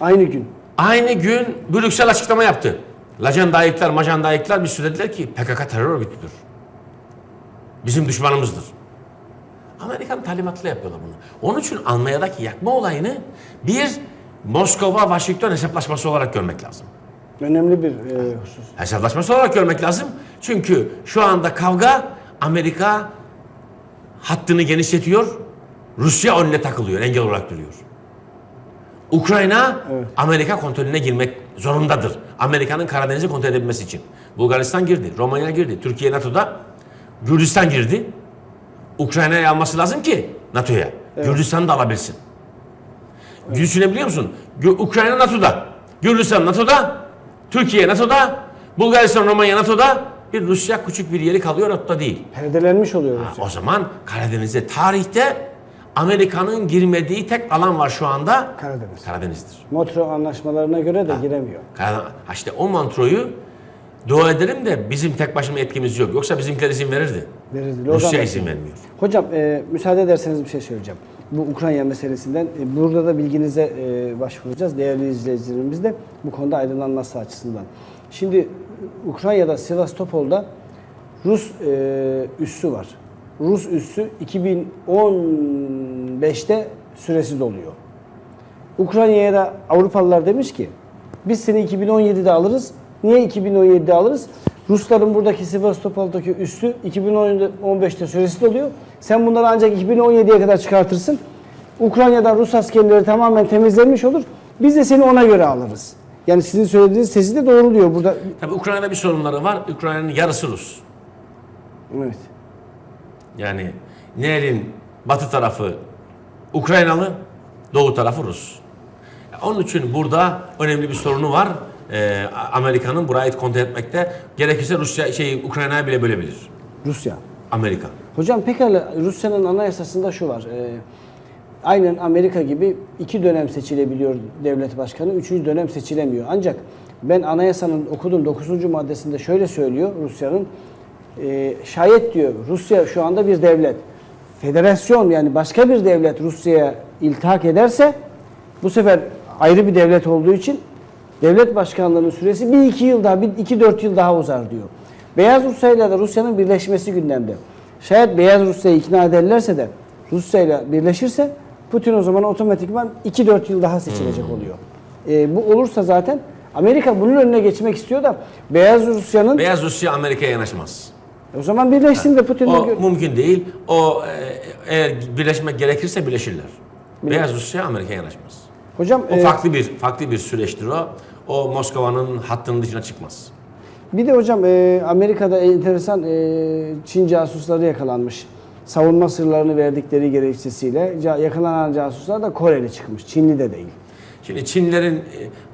Aynı gün. Aynı gün Brüksel açıklama yaptı. Lacendayıklar, majandayıklar bir süre dediler ki PKK terör örgütüdür. Bizim düşmanımızdır. Amerikan talimatıyla yapıyorlar bunu. Onun için Almanya'daki yakma olayını bir Moskova-Washington hesaplaşması olarak görmek lazım. Önemli bir e, husus. Hesaplaşması olarak görmek lazım. Çünkü şu anda kavga Amerika hattını genişletiyor. Rusya önüne takılıyor, engel olarak duruyor. Ukrayna Evet. Amerika kontrolüne girmek zorundadır. Amerika'nın Karadeniz'i kontrol edebilmesi için. Bulgaristan girdi, Romanya girdi, Türkiye NATO'da, Gürcistan girdi. Ukrayna'yı alması lazım ki NATO'ya. Gürcistan'ı da alabilsin. Düşünebiliyor musun? Ukrayna NATO'da, Gürcistan NATO'da, Türkiye NATO'da, Bulgaristan, Romanya NATO'da, bir Rusya küçük bir yeri kalıyor NATO'da değil. Perdelenmiş oluyor Ha, Rusya. o zaman Karadeniz'de tarihte Amerika'nın girmediği tek alan var şu anda. Karadeniz. Karadeniz'dir. Montreux anlaşmalarına göre de giremiyor. Karadeniz. Ha işte o mantroyu dua edelim de bizim tek başına etkimiz yok. Yoksa bizimkiler izin verirdi. Verirdi. Lozan Rusya izin vermiyor. Hocam e, müsaade ederseniz bir şey söyleyeceğim. Bu Ukrayna meselesinden e, burada da bilginize e, başvuracağız. Değerli izleyicilerimiz de bu konuda aydınlanması açısından. Şimdi Ukrayna'da Sivastopol'da Rus e, üssü var. Rus üssü 2015'te süresiz oluyor. Ukrayna'ya da Avrupalılar demiş ki biz seni 2017'de alırız. Niye 2017'de alırız? Rusların buradaki Sivastopol'daki üssü 2015'te süresiz oluyor. Sen bunları ancak 2017'ye kadar çıkartırsın. Ukrayna'dan Rus askerleri tamamen temizlenmiş olur. Biz de seni ona göre alırız. Yani sizin söylediğiniz sesi de doğruluyor burada. Tabii Ukrayna'da bir sorunları var. Ukrayna'nın yarısı Rus. Evet. Yani Nehir'in batı tarafı Ukraynalı, doğu tarafı Rus. Onun için burada önemli bir sorunu var. Ee, Amerika'nın burayı kontrol etmekte. Gerekirse Rusya şey Ukrayna'ya bile bölebilir. Rusya. Amerika. Hocam pekala Rusya'nın anayasasında şu var. E, aynen Amerika gibi iki dönem seçilebiliyor devlet başkanı, üçüncü dönem seçilemiyor. Ancak ben anayasanın okudum 9. maddesinde şöyle söylüyor Rusya'nın. e, şayet diyor Rusya şu anda bir devlet. Federasyon yani başka bir devlet Rusya'ya iltihak ederse bu sefer ayrı bir devlet olduğu için devlet başkanlığının süresi bir iki yıl daha, bir iki dört yıl daha uzar diyor. Beyaz Rusya ile de Rusya'nın birleşmesi gündemde. Şayet Beyaz Rusya'yı ikna ederlerse de Rusya ile birleşirse Putin o zaman otomatikman 2-4 yıl daha seçilecek oluyor. Ee, bu olursa zaten Amerika bunun önüne geçmek istiyor da Beyaz Rusya'nın Beyaz Rusya Amerika'ya yanaşmaz. O zaman birleşsin de Putin'le O mümkün değil. O e, eğer birleşmek gerekirse birleşirler. Beyaz Rusya Amerika'ya yanaşmaz. Hocam O e, farklı bir farklı bir süreçtir o. O Moskova'nın hattının dışına çıkmaz. Bir de hocam e, Amerika'da enteresan e, Çin casusları yakalanmış. Savunma sırlarını verdikleri gerekçesiyle yakalanan casuslar da Koreli çıkmış. Çinli de değil. Şimdi Çinlerin e,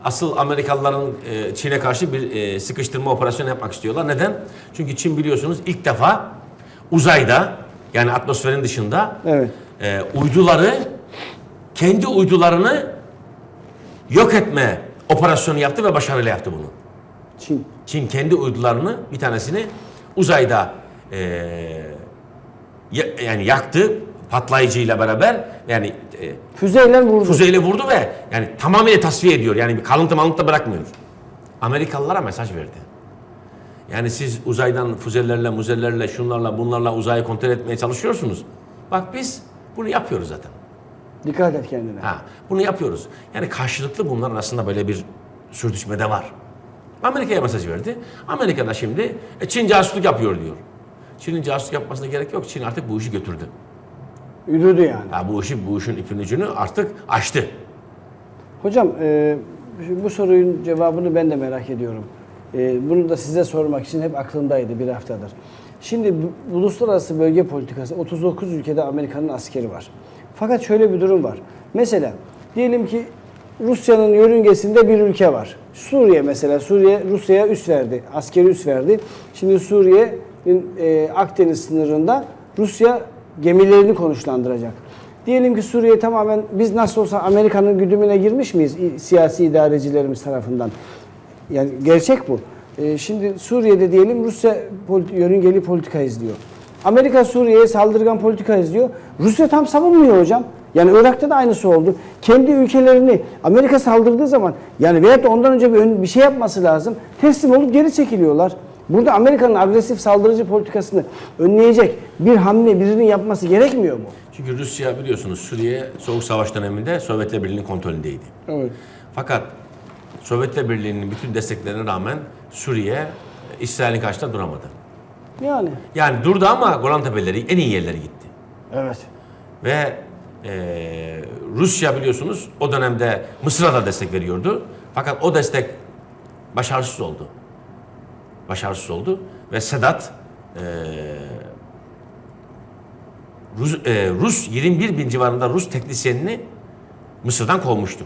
asıl Amerikalıların e, Çin'e karşı bir e, sıkıştırma operasyonu yapmak istiyorlar. Neden? Çünkü Çin biliyorsunuz ilk defa uzayda yani atmosferin dışında Evet. uyduları kendi uydularını yok etme operasyonu yaptı ve başarıyla yaptı bunu. Çin. Çin kendi uydularını bir tanesini uzayda e, ya- yani yaktı patlayıcıyla beraber yani e, Füzeyle vurdu. füzeyle vurdu ve yani tamamıyla tasfiye ediyor. Yani bir kalıntı malıntı bırakmıyor. Amerikalılara mesaj verdi. Yani siz uzaydan füzelerle, muzelerle, şunlarla, bunlarla uzayı kontrol etmeye çalışıyorsunuz. Bak biz bunu yapıyoruz zaten. Dikkat et kendine. Ha, bunu yapıyoruz. Yani karşılıklı bunlar arasında böyle bir sürtüşme de var. Amerika'ya mesaj verdi. Amerika da şimdi e, Çin casusluk yapıyor diyor. Çin'in casusluk yapmasına gerek yok. Çin artık bu işi götürdü. Yürüdü yani. Ha, bu işi, bu işin ipin ucunu artık açtı. Hocam e, bu sorunun cevabını ben de merak ediyorum. E, bunu da size sormak için hep aklımdaydı bir haftadır. Şimdi bu, uluslararası bölge politikası 39 ülkede Amerika'nın askeri var. Fakat şöyle bir durum var. Mesela diyelim ki Rusya'nın yörüngesinde bir ülke var. Suriye mesela Suriye Rusya'ya üs verdi. Askeri üs verdi. Şimdi Suriye'nin e, Akdeniz sınırında Rusya gemilerini konuşlandıracak. Diyelim ki Suriye tamamen biz nasıl olsa Amerika'nın güdümüne girmiş miyiz siyasi idarecilerimiz tarafından? Yani gerçek bu. Ee, şimdi Suriye'de diyelim Rusya politi- yörüngeli politika izliyor. Amerika Suriye'ye saldırgan politika izliyor. Rusya tam savunmuyor hocam. Yani Irak'ta da aynısı oldu. Kendi ülkelerini Amerika saldırdığı zaman yani veyahut da ondan önce bir, bir şey yapması lazım. Teslim olup geri çekiliyorlar. Burada Amerika'nın agresif saldırıcı politikasını önleyecek bir hamle birinin yapması gerekmiyor mu? Çünkü Rusya biliyorsunuz Suriye Soğuk Savaş döneminde Sovyetler Birliği'nin kontrolündeydi. Evet. Fakat Sovyetler Birliği'nin bütün desteklerine rağmen Suriye İsrail'in karşısında duramadı. Yani. Yani durdu ama Golan Tepeleri en iyi yerlere gitti. Evet. Ve eee, Rusya biliyorsunuz o dönemde Mısır'a da destek veriyordu. Fakat o destek başarısız oldu. Başarısız oldu ve Sedat eee, Rus, eee, Rus 21 bin civarında Rus teknisyenini Mısır'dan kovmuştu.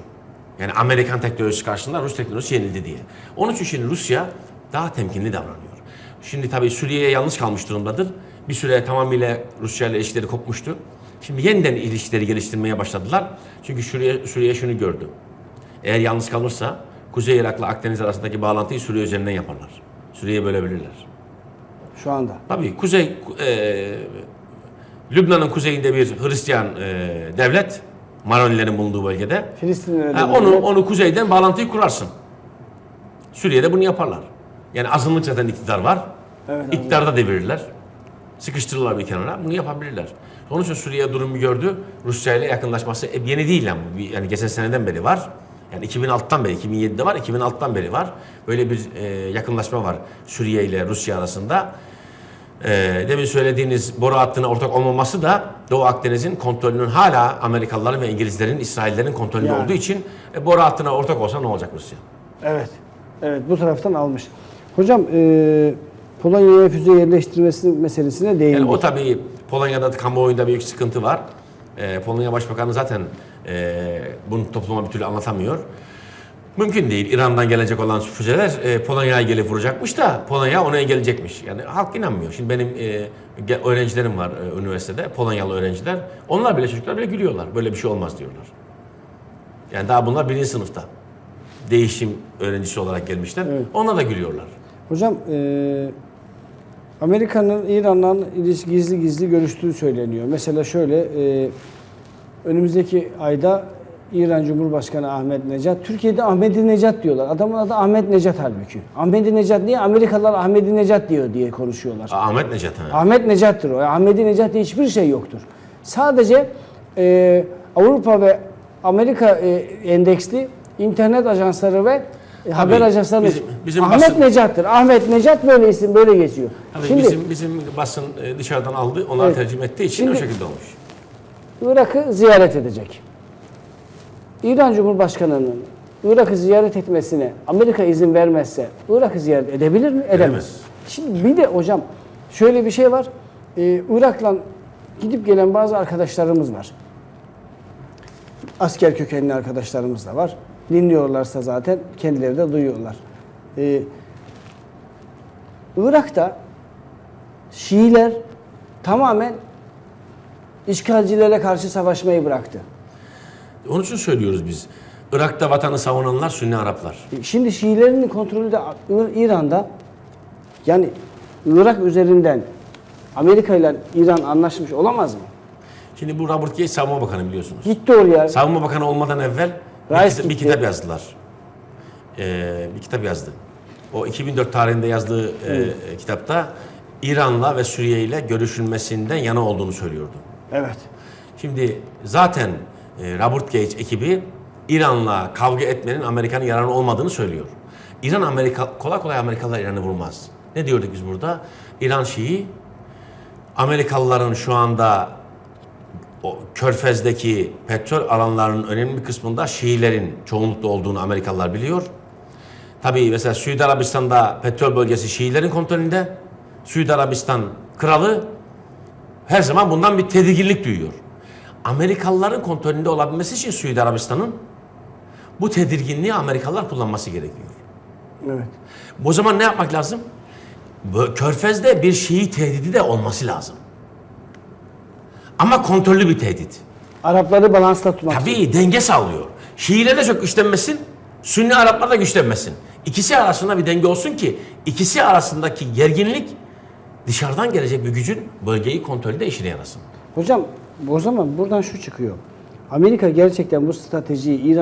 Yani Amerikan teknolojisi karşısında Rus teknolojisi yenildi diye. Onun için şimdi Rusya daha temkinli davranıyor. Şimdi tabii Suriye'ye yalnız kalmış durumdadır. Bir süre tamamıyla Rusya ile ilişkileri kopmuştu. Şimdi yeniden ilişkileri geliştirmeye başladılar. Çünkü Suriye, Suriye şunu gördü. Eğer yalnız kalırsa Kuzey Irak'la Akdeniz arasındaki bağlantıyı Suriye üzerinden yaparlar. Suriye'yi bölebilirler. Şu anda. Tabii Kuzey e, Lübnan'ın kuzeyinde bir Hristiyan e, devlet Maronilerin bulunduğu bölgede. Ha, böyle- onu onu kuzeyden bağlantıyı kurarsın. Suriye'de bunu yaparlar. Yani azınlık zaten iktidar var. Evet, İktidarı da devirirler. Sıkıştırırlar bir kenara. Bunu yapabilirler. Onun için Suriye durumu gördü. Rusya ile yakınlaşması yeni değil yani. Yani geçen seneden beri var. Yani 2006'dan beri, 2007'de var, 2006'dan beri var. Böyle bir e, yakınlaşma var Suriye ile Rusya arasında. E, demin söylediğiniz boru hattına ortak olmaması da Doğu Akdeniz'in kontrolünün hala Amerikalıların ve İngilizlerin, İsraillerin kontrolünde Yani. olduğu için e, boru hattına ortak olsa ne olacak Rusya? Evet. Evet bu taraftan almış. Hocam e, Polonya'ya füze yerleştirmesi meselesine değindik. Yani o tabii Polonya'da kamuoyunda büyük sıkıntı var. Ee, Polonya Başbakanı zaten e, bunu topluma bir türlü anlatamıyor. Mümkün değil. İran'dan gelecek olan füzeler e, Polonya'ya gelip vuracakmış da Polonya ona engelleyecekmiş. Yani halk inanmıyor. Şimdi benim e, öğrencilerim var e, üniversitede, Polonyalı öğrenciler. Onlar bile çocuklar bile gülüyorlar. Böyle bir şey olmaz diyorlar. Yani daha bunlar birinci sınıfta. Değişim öğrencisi olarak gelmişler. Onlar da gülüyorlar. Hocam e, Amerika'nın İran'la gizli gizli görüştüğü söyleniyor. Mesela şöyle e, önümüzdeki ayda İran Cumhurbaşkanı Ahmet Necat, Türkiye'de Ahmedi Necat diyorlar. Adamın adı Ahmet Necat halbuki. Ahmedi Necat niye? Amerikalılar Ahmedi Necat diyor diye konuşuyorlar. Ahmet Necat ha. Ahmet Necat'tır o. Ahmedi Necat diye hiçbir şey yoktur. Sadece e, Avrupa ve Amerika e, endeksli internet ajansları ve e, haber ajansları bizim- bizim Ahmet basın- Necat'tır. Ahmet Necat böyle isim böyle geçiyor. Tabii Şimdi bizim bizim basın e, dışarıdan aldı, onlar Evet. tercüme ettiği için Şimdi- o şekilde olmuş. Irak'ı ziyaret edecek. İran Cumhurbaşkanı'nın Irak'ı ziyaret etmesine Amerika izin vermezse Irak'ı ziyaret edebilir mi? Edemez. Edemez. Şimdi bir de hocam şöyle bir şey var. Ee, Irak'la gidip gelen bazı arkadaşlarımız var. Asker kökenli arkadaşlarımız da var. Dinliyorlarsa zaten kendileri de duyuyorlar. Ee, Irak'ta Şiiler tamamen işgalcilere karşı savaşmayı bıraktı. Onun için söylüyoruz biz. Irak'ta vatanı savunanlar Sünni Araplar. Şimdi Şiilerin kontrolü de İr- İran'da yani Irak üzerinden Amerika ile İran anlaşmış olamaz mı? Şimdi bu Robert Gates Savunma Bakanı biliyorsunuz. Gitti oraya. Savunma Bakanı olmadan evvel bir, kita- bir kitap yazdılar. Ee, bir kitap yazdı. O 2004 tarihinde yazdığı e, kitapta İran'la ve Suriye ile görüşülmesinden yana olduğunu söylüyordu. Evet. Şimdi zaten e, Robert Gates ekibi İran'la kavga etmenin Amerika'nın yararı olmadığını söylüyor. İran Amerika kolay kolay Amerikalılar İran'ı vurmaz. Ne diyorduk biz burada? İran Şii Amerikalıların şu anda o Körfez'deki petrol alanlarının önemli bir kısmında Şiilerin çoğunlukta olduğunu Amerikalılar biliyor. Tabii mesela Suudi Arabistan'da petrol bölgesi Şiilerin kontrolünde. Suudi Arabistan kralı her zaman bundan bir tedirginlik duyuyor. Amerikalıların kontrolünde olabilmesi için Suudi Arabistan'ın bu tedirginliği Amerikalılar kullanması gerekiyor. Evet. O zaman ne yapmak lazım? Körfez'de bir Şii tehdidi de olması lazım. Ama kontrollü bir tehdit. Arapları balansta tutmak. için. Tabii denge sağlıyor. Şiiler de çok güçlenmesin, Sünni Araplar da güçlenmesin. İkisi arasında bir denge olsun ki ikisi arasındaki gerginlik dışarıdan gelecek bir gücün bölgeyi kontrolde işine yarasın. Hocam o zaman buradan şu çıkıyor. Amerika gerçekten bu stratejiyi İran